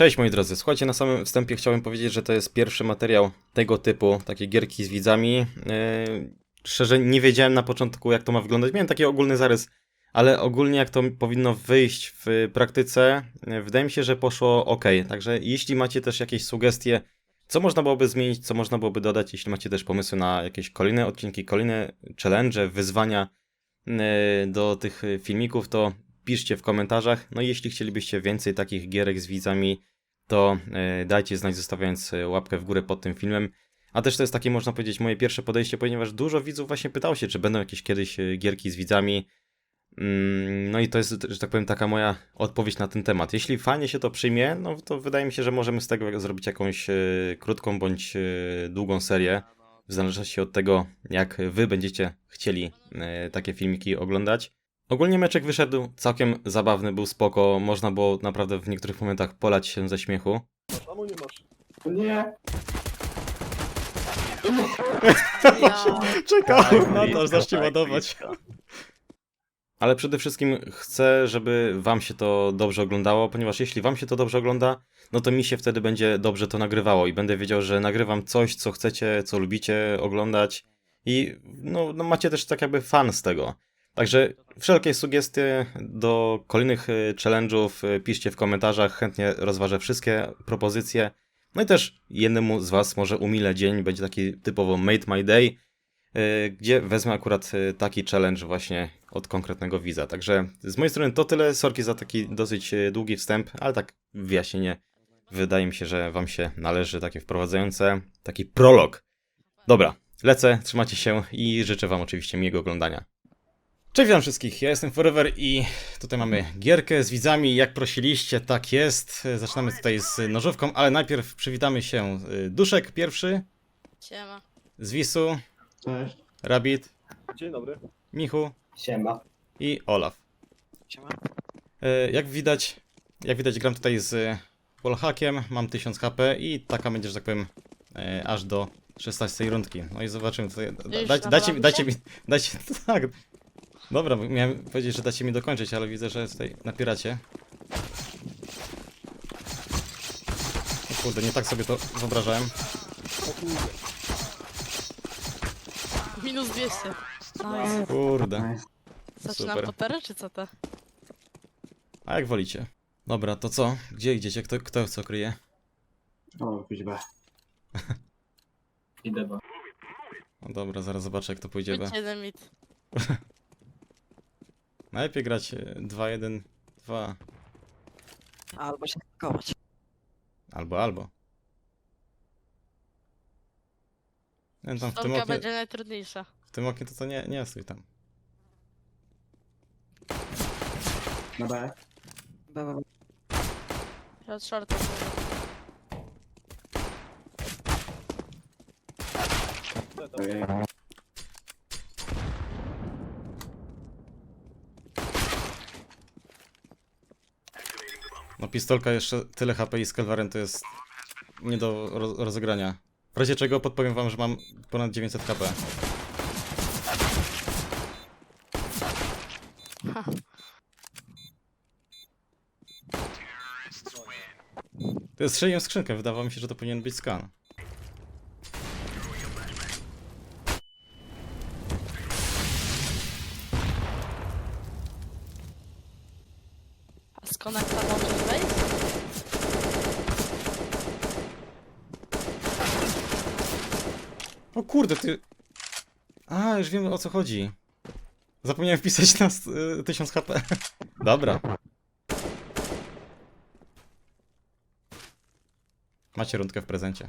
Cześć moi drodzy, słuchajcie, na samym wstępie chciałem powiedzieć, że to jest pierwszy materiał tego typu, takie gierki z widzami. Yy, szczerze nie wiedziałem na początku jak to ma wyglądać, miałem taki ogólny zarys, ale ogólnie jak to powinno wyjść w praktyce, yy, wydaje mi się, że poszło ok. Także jeśli macie też jakieś sugestie, co można byłoby zmienić, co można byłoby dodać, jeśli macie też pomysły na jakieś kolejne odcinki, kolejne challenge, wyzwania yy, do tych filmików, to piszcie w komentarzach. No i jeśli chcielibyście więcej takich gierek z widzami, to e, dajcie znać zostawiając e, łapkę w górę pod tym filmem. A też to jest takie, można powiedzieć, moje pierwsze podejście, ponieważ dużo widzów właśnie pytało się, czy będą jakieś kiedyś e, gierki z widzami. Mm, No i to jest, że tak powiem, taka moja odpowiedź na ten temat. Jeśli fajnie się to przyjmie, no to wydaje mi się, że możemy z tego zrobić jakąś krótką bądź długą serię. W zależności od tego, jak wy będziecie chcieli takie filmiki oglądać. Ogólnie meczek wyszedł całkiem zabawny, był spoko, można było naprawdę w niektórych momentach polać się ze śmiechu. Nie masz. Nie. Ja. Czekałem na to, aż zacznie tak, ładować. Ale przede wszystkim chcę, żeby wam się to dobrze oglądało, ponieważ jeśli wam się to dobrze ogląda, no to mi się wtedy będzie dobrze to nagrywało i będę wiedział, że nagrywam coś, co chcecie, co lubicie oglądać i no, no macie też tak jakby fan z tego. Także wszelkie sugestie do kolejnych y, challenge'ów y, piszcie w komentarzach, chętnie rozważę wszystkie propozycje. No i też jednemu z was może umilę dzień, będzie taki typowo made my day, y, gdzie wezmę akurat taki challenge właśnie od konkretnego widza. Także z mojej strony to tyle. Sorki za taki dosyć długi wstęp, ale tak wyjaśnienie wydaje mi się, że wam się należy takie wprowadzające, taki prolog. Dobra, lecę, trzymajcie się i życzę wam oczywiście miłego oglądania. Cześć witam wszystkich, ja jestem Forever i tutaj mamy gierkę z widzami, jak prosiliście, tak jest. Zaczynamy tutaj z nożówką, ale najpierw przywitamy się y, Duszek pierwszy, Siema. z Wisu, Cześć. Rabbit, Dzień dobry. Michu Siema. i Olaf. Siema. E, Jak widać, jak widać gram tutaj z wallhackiem, mam 1000 HP i taka będzie, że tak powiem, e, aż do 16 rundki. No i zobaczymy tutaj, da, Już dajcie, dajcie, mi- nawalamy dajcie mi, dajcie, tak. Dobra, miałem powiedzieć, że dacie mi dokończyć, ale widzę, że tutaj napieracie. O kurde, nie tak sobie to wyobrażałem. Minus 200. Nice. Kurde. Zaczynam Super. czy co to? A jak wolicie? Dobra, to co? Gdzie idziecie? Kto, kto co kryje? O, kuźba. Idę bo. No dobra, zaraz zobaczę jak to pójdzie. B. Być jeden mit. Najlepiej grać 2-1-2 Albo się kować. albo albo. Nie, tam w tym, oknie, będzie najtrudniejsza. w tym oknie to, to nie, nie stój tam. Na B. Ja od shorta mówię. Ojej. Pistolka jeszcze tyle HP i z Kelwarem to jest nie do roz rozegrania. W razie czego podpowiem wam, że mam ponad 900 HP. Ha. To jest strzeliłem skrzynkę, wydawało mi się, że to powinien być skan. A z konekta możesz wejść? O kurde, ty... A, już wiem o co chodzi. Zapomniałem wpisać na s- y, 1000 HP. Dobra. Macie rundkę w prezencie.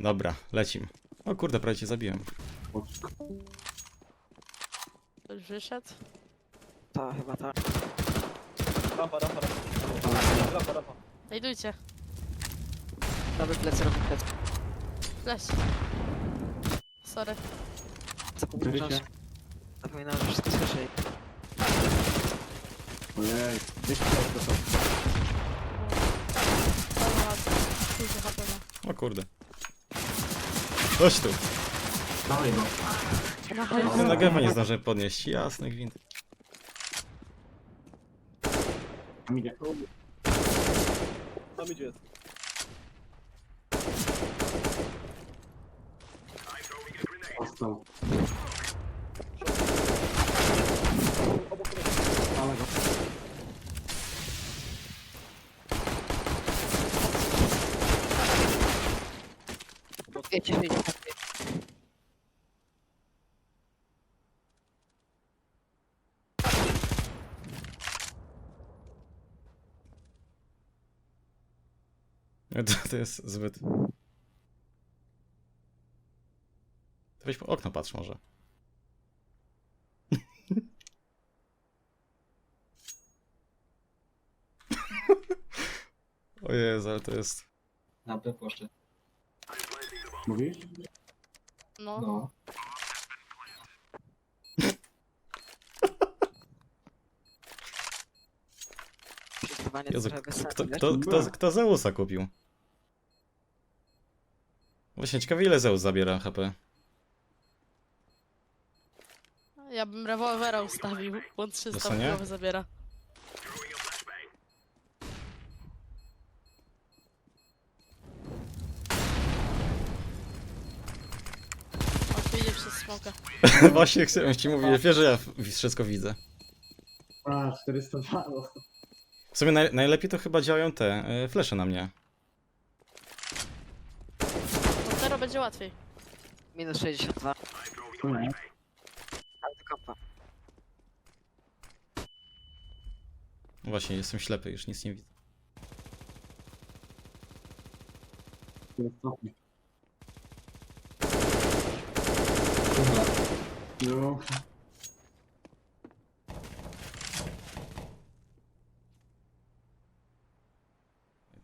Dobra, lecim. O kurde, prawie cię zabiłem. Wyszedł? Ta, chyba tak. Rampa, rampa, rampa. Rampa, rampa. Znajdujcie. Robię plecy, robię plecy. Flash. Sorry. Zapominasz. Zapominałem, że wszystko słyszę. Ojej. Gdzieś to są. Dobra, ładnie. Pójdzie HP ma. O kurde. Chodź tu. Dawaj go. No na gębę nie zdążyłem podnieść. Jasny gwint. Tam idzie. Tam idzie jest. Ostał. Obok tego. Ale go. Wiecie, wiecie. To, to jest zbyt... To weź po okno patrz może. O Jezu, ale to jest... Na B poszedł. Mówisz? No. No. Jezu, trochę kto, kto, wiesz? kto, kto, kto Zeusa kupił? Właśnie ciekawe ile Zeus zabiera HP. Ja bym rewolwera ustawił, bo on 300 co nie? połowy zabiera. On wyjdzie przez smoka. Właśnie chciałem ci mówić, wiesz, że ja w- wszystko widzę. A, 402. no. W sumie naj, najlepiej to chyba działają te y, flesze na mnie. To teraz będzie łatwiej. Minus 62. Nie. Kampa. Właśnie, jestem ślepy, już nic nie widzę. No.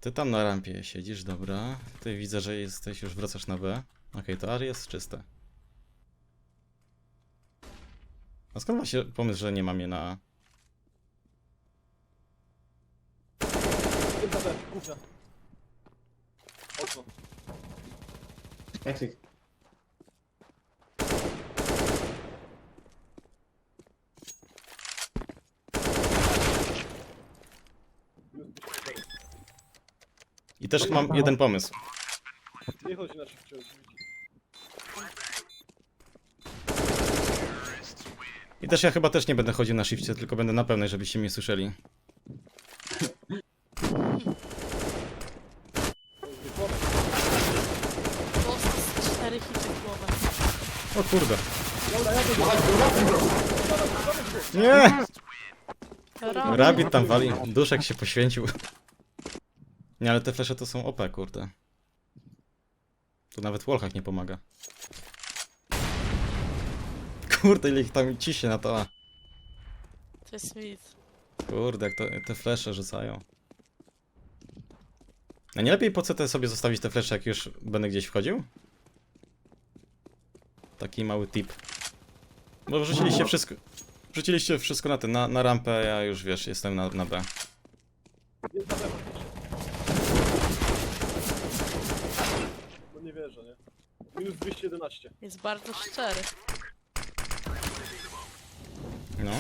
Ty tam na rampie siedzisz, dobra. Ty widzę, że jesteś, już wracasz na B. Okej, to A jest czyste. A skąd ma się pomysł, że nie mam je na A? Jest na B, kuchnia. Okno. Exit. Minus 54. I też mam jeden pomysł. Nie chodzi na szybciej, oczywiście. I też ja chyba też nie będę chodził na shifcie, tylko będę na pełnej, żebyście mnie słyszeli. Dostał z 4 hity w głowę. O kurde. Nie! Ra- Rabbit tam wali. Duszek się poświęcił. Nie, ale te flesze to są OP, kurde. Tu nawet Wallhack nie pomaga. Kurde, ile ich tam ciśnie na to. To jest mit. Kurde, jak to, te flesze rzucają. A nie lepiej po co te sobie zostawić te flesze, jak już będę gdzieś wchodził? Taki mały tip. Bo wrzuciliście wszystko. Wrzuciliście wszystko na ten, na, na rampę, ja już wiesz, jestem na, na B. Jest na B faktycznie. No nie wierzę, nie? Minus 211. Jest bardzo szczery. No.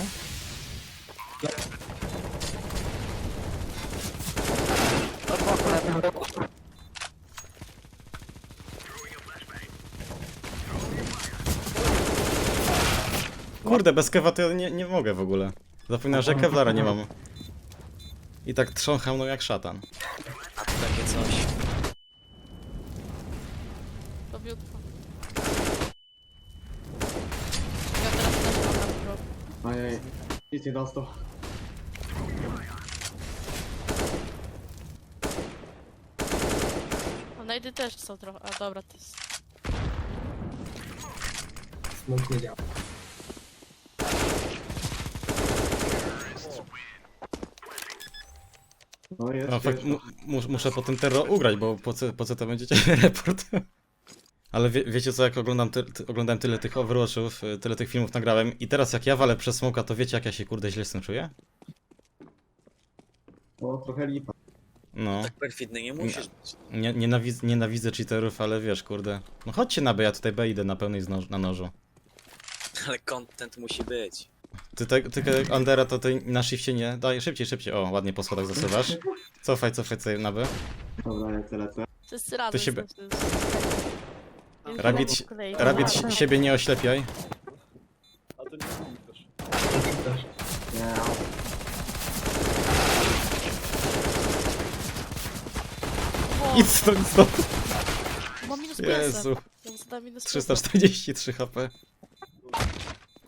Kurde, bez kewa to ja nie, nie mogę w ogóle. Zapomniałem, że kevlara nie mam. I tak trzącham no jak szatan. Takie coś. Dobiutko. Ja teraz też mam na pro. Ojej. Nic nie dostał. A najdy też są trochę. A dobra, to jest. Smok nie działa. No jest. No, fakt, jest. mu, mus- muszę po tym terror ugrać, bo po co, po co to będziecie report? Ale wie, wiecie co, jak oglądam, ty, ty, oglądałem tyle tych Overwatchów, y, tyle tych filmów nagrałem i teraz jak ja walę przez smoka, to wiecie jak ja się kurde źle z tym czuję? O, trochę lipa. No, Tak perfidny nie musisz być. nie, nienawidz, nienawidzę cheaterów, ale wiesz, kurde. No chodźcie na B, ja tutaj B idę na pełnej noż, na nożu. Ale content musi być. Ty, te, ty te Andera to ty na shifcie nie? Daj, szybciej, szybciej. O, ładnie po schodach zasuwasz. Cofaj, cofaj sobie na B. Dobra, lecę. To jest rady. To się No, Rabbit. Rabbit si- siebie nie oślepiaj. A to nie mówi też. Nie, Idź stąd, stąd. Mam minus Jezu. 500. Ja zadam minus 343 HP.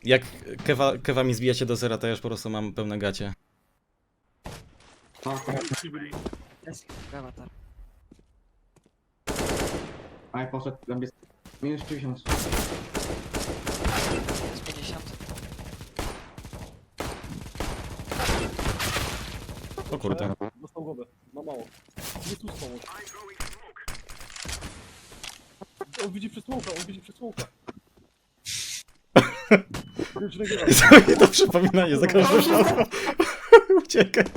Jak kewa, kewa mi zbijacie do zera, to ja już po prostu mam pełne gacie. a, Jest awatar. a poszedł, tam jest minus 60. Jest 50. O kurde. Dostał głowę. Ma mało. Nie tu pomóż. On widzi przez smoka, on widzi przez smoka. Już nagrywa. Co mi to przypomina, nie za każdym razem. Uciekaj. To,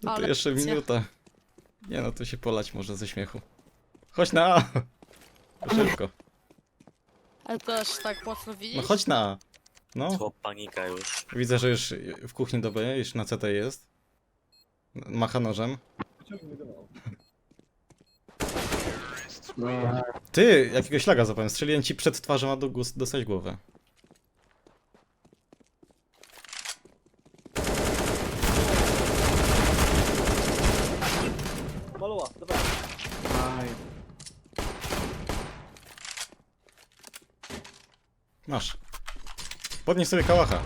to Ale jeszcze akcja. minuta. Nie no, tu się polać może ze śmiechu. Chodź na A. Szybko. Ale to aż tak mocno No widzisz? chodź na. No, To panika już. widzę, że już w kuchni do B, już na CT jest. Macha nożem. No, Ty, jakiegoś laga zapałem. Strzeliłem ci przed twarzą, a do gust dostać głowę. Masz. Podnieś sobie kałacha.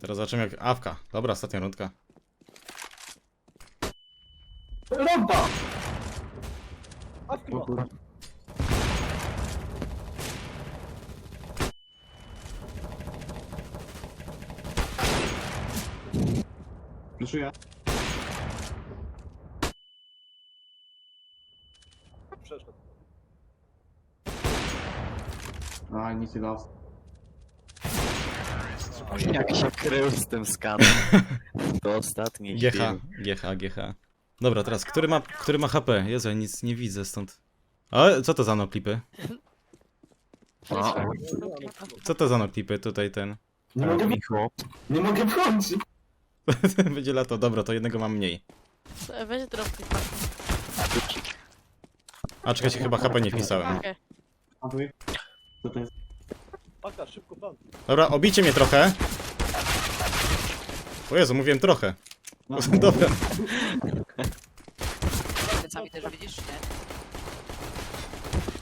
Teraz zobaczymy jak... Awka. Dobra, ostatnia rundka. A chyba. Pluszuję. Przeszedł. Aj, nic nie. Jak się krył z tym skanem. To ostatni GH, film. GH, GH. Dobra, teraz, który ma, który ma HP? Jezu, ja nic nie widzę stąd. Ale co to za noklipy? O, Co to za noklipy? Tutaj ten. Nie mogę, Michu. nie mogę wchodzić. Będzie lato, dobra, to jednego mam mniej. Weź drobki. A czekajcie, chyba HP nie wpisałem. Okej. A tu jest? Co to jest? Paka, szybko. Dobra, obicie mnie trochę. O Jezu, mówiłem trochę. No, Dobra. Plecami też widzisz, nie?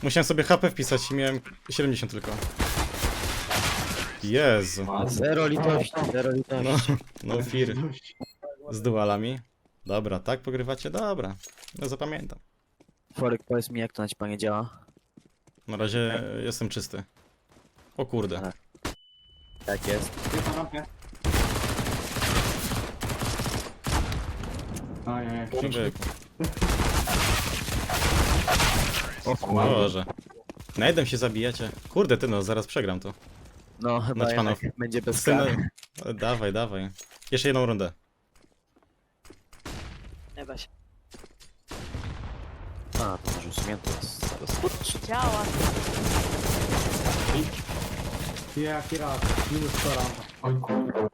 Musiałem sobie HP wpisać i miałem 70 tylko. Jezu. Zero litości, zero No, litości. no fear. Z dualami. Dobra, tak pogrywacie? Dobra. No zapamiętam. Forek, powiedz mi jak to na panie działa. Na razie jestem czysty. O kurde. Tak jest. Jest na rampie. Aj. Człowieku. O Boże. Na jeden się zabijacie. Kurde, ty no, zaraz przegram to. No chyba Naćpano. jednak będzie bez Syna... skany. Dawaj, dawaj. Jeszcze jedną rundę. Nie da się. A, to może usunięte jest. Zaraz. Działa. Jaki raz? Minus 100 rampa. Oj kurwa.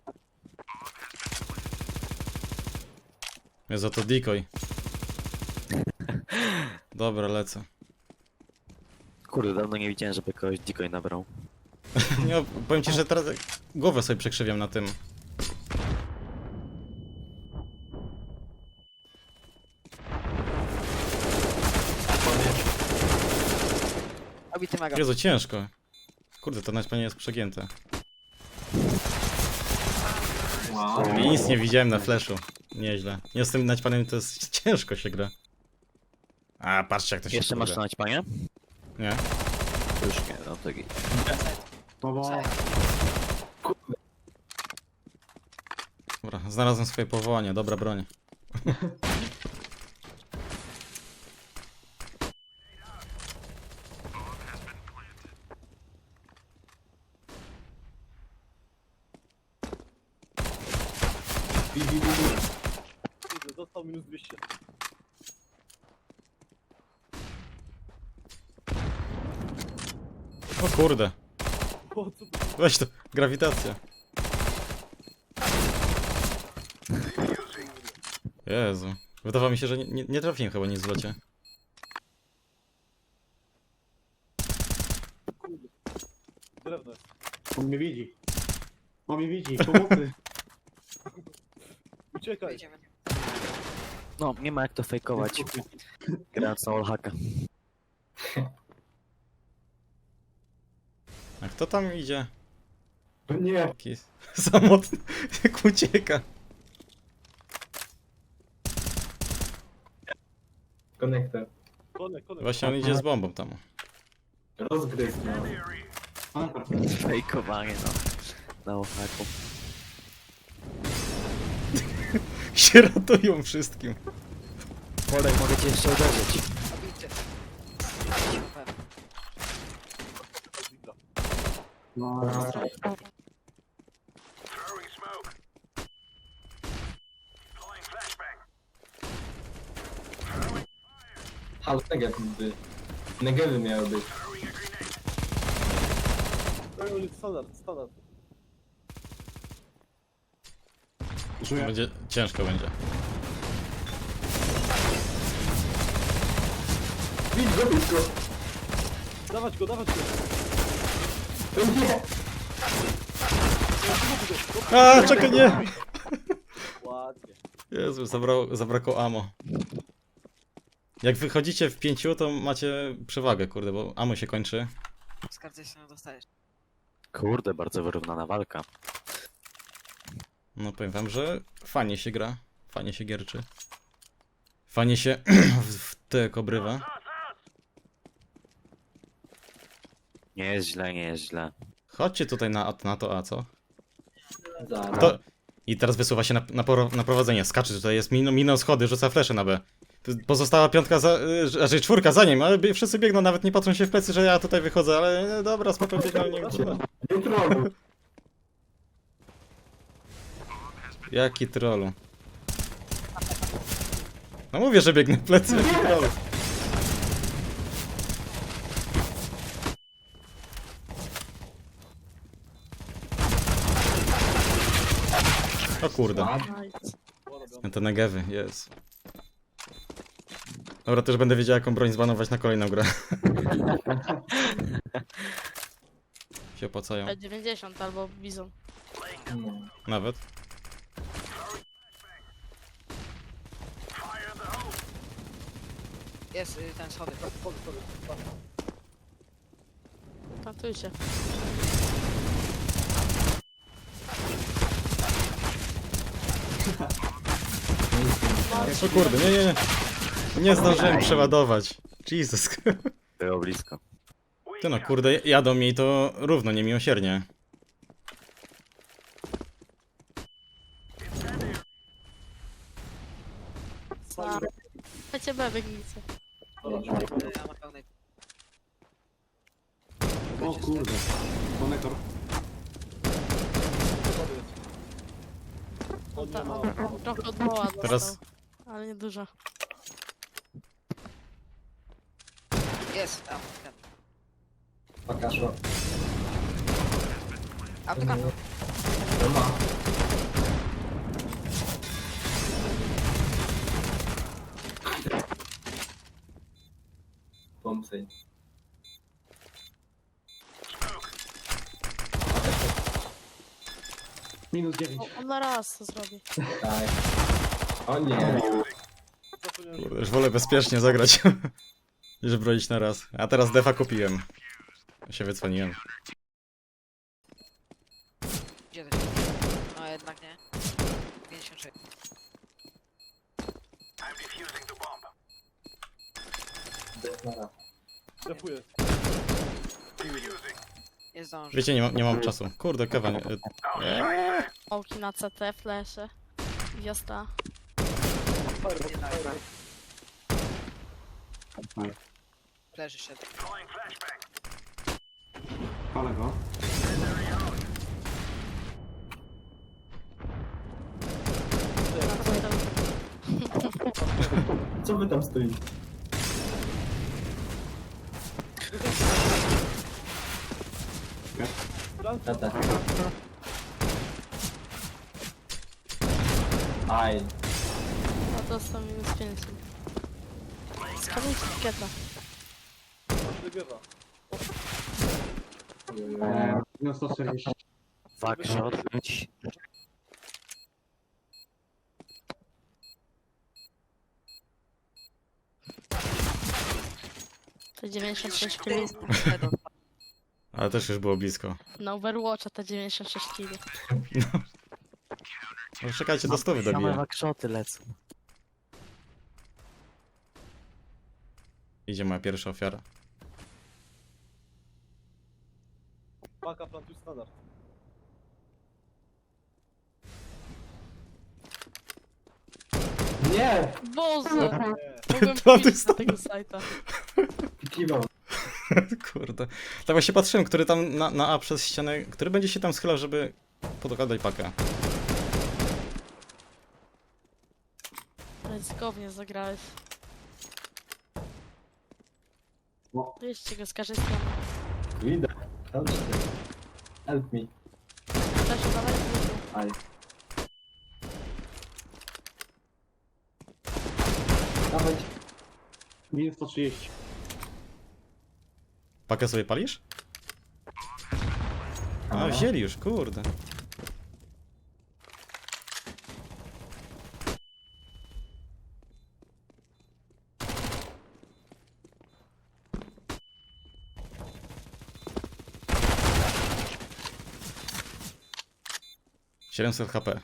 Jest za to decoy. Dobra, lecę. Kurde, dawno nie widziałem, żeby kogoś decoy nabrał. Nie, powiem ci, że teraz głowę sobie przekrzywiam na tym. Obity mega. Jezu, ciężko. Kurde, to nawet nie jest przegięte. Wow. I nic nie widziałem na flashu. Nieźle. Nie z tym naćpanem to jest ciężko się gra. A, patrzcie jak to się Jeszcze masz to naćpanie? Nie. Już nie, no to git. No bo... Dobra, znalazłem swoje powołanie, dobra broń. Bi, bi, bi, bi. Kurde, Dostał minus 200. O kurde, O, co to? weź to, grawitacja. Jezu, wydawało mi się, że nie, nie, nie trafiłem chyba nic w locie. Kurde. Drewno jest. On mnie widzi. On mnie widzi, pomocy. Uciekaj. No, nie ma jak to fejkować. Grając na wallhacka. A kto tam idzie? Nie, Taki samotny. Jak ucieka. konektor. Konek, konek. Właśnie on idzie z bombą tam. Rozgryz, no. Fejkowanie, no. Na wallhacku. Się ratują wszystkim. Polek, mogę cię jeszcze uderzyć. Ale tak jak by. Negewy miały być. Standard, standard. Czuję. Będzie ciężko będzie. Widz go, widz go! Dawać go, dawać go. O nie! A, czekaj, nie! Ładnie. Jezu, zabrał, zabrakło amo. Jak wychodzicie w pięciu, to macie przewagę, kurde, bo amo się kończy. Skardzę się, dostajesz. Kurde, bardzo wyrównana walka. No powiem wam, że fajnie się gra, fajnie się gierczy. Fajnie się w- w obrywa. Nie jest źle, nie jest źle. Chodźcie tutaj na, na to A, co? Zaraz. To... I teraz wysuwa się na, na, poro- na prowadzenie, skacze tutaj, jest minął, minął schody, rzuca flesze na B. Pozostała piątka, za, y, znaczy czwórka za nim, ale bie- wszyscy biegną, nawet nie patrzą się w plecy, że ja tutaj wychodzę, ale e, dobra, spoko, biegną, nie wiem. Nie. Jaki trollu. No mówię, że biegnę w plecy, jaki trollu. O kurde. To negewy, jest. Dobra, też będę wiedział jaką broń zbanować na kolejną grę. się opłacają. P90 albo Bizon. Nie. Nawet. Jest y, ten schody. Tak. Plantujcie. O kurde, nie, nie, nie. Nie zdążyłem przeładować. Jesus. Było blisko. Ty no, kurde, jadą mi to równo, niemiłosiernie. Na... Chcecie B, biegnijcie. Y, Ja na pełnej. O kurde. Konektor. Ta, on trochę od boła dostał. Teraz- Ale nie dużo. Jest, a, ten. Apka. To ma. Pomsej. Minus 9. O, on na raz to zrobi. Tak. O nie. Kurde, już wolę bezpiecznie zagrać. niż broić na raz. A teraz defa kupiłem. Się wycwaniłem. Gdzie ty? No jednak nie. 56. Desmara. Defuję. Nie zdąży. Wiecie, nie, ma, nie mam czasu. Kurde, Kevin. y. Ołki na CT, flesze. Fireball. Leży szedł. Ale go. Co wy tam stoicie? Tata. Aj. A dostał minus 5. Skanuj etykieta. Wygrywa. Eee, minus 140. Backshot. Idź. To 96 kg. Ale też już było blisko. Na Overwatcha to 96 kg. No, czekajcie, do stówy Same dobiję. backshoty lecą. Idzie moja pierwsza ofiara. Paka plantuj standard. Nie! Boże! Mogłem na tego sajta. Kiwał. Kurde. Tak właśnie patrzyłem, który tam na, na A przez ścianę, który będzie się tam schylał, żeby podokładać pakę. Ryzykownie zagrałeś. No. Wyjście go z każdej strony. Dobrze. Help me. Da się dalej? Aj. Dawaj. Minus 130. Pakę sobie palisz? A, Aha. wzięli już, kurde. Siedemset HP.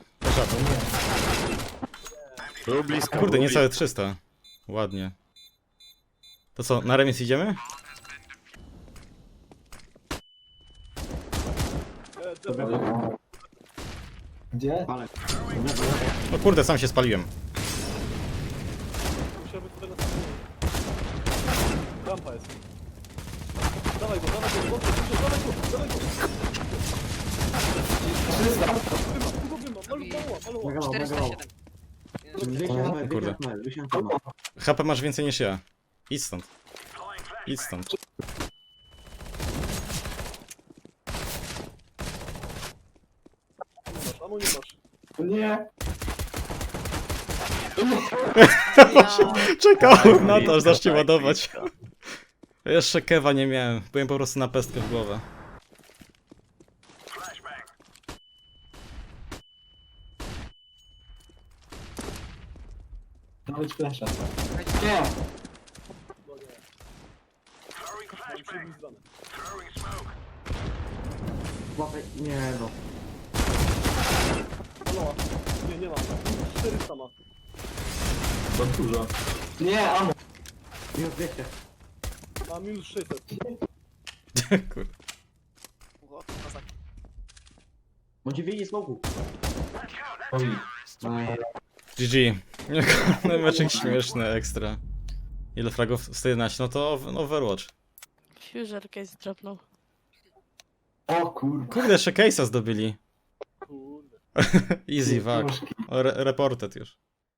Był blisko. Kurde, niecałe 300. Ładnie. To co, na remis idziemy? E, Dobra, dobra. dobra. Gdzie? Ale. O kurde, sam się spaliłem. Musiałby tutaj na samym. Rampa jest. Dawaj go, dawaj go, dawaj go, dawaj go. 300. Wyma, wyma, wyma, maluła, maluła. Nagał, nagał. 407. 200 O, HP, kurde. 200 HP, 200 HP. HP masz więcej niż ja. Idź stąd. Idź stąd. Nie masz, amu nie masz. Nie! Czekałem na to, aż zacznie ładować. Jeszcze kewa nie miałem. Byłem po prostu na pestkę w głowę. Dawaj flasha. Nie! No nie. Mam przyjemny zdane. Łapek, nie no. Maluła. Nie, nie ma. 400 ma. Za dużo. Nie, amo. Minus 200. Ma minus 600. Kurde. Bądź wyjdzie smoku. Oj. Aj, GG. Kolejny meczek śmieszny, ekstra. Ile fragów? 111. No to ov- Overwatch. Fuser case dropnął. O kurwa. Kurde, jeszcze case'a zdobyli. Kurde. Easy, fuck. Re reported już.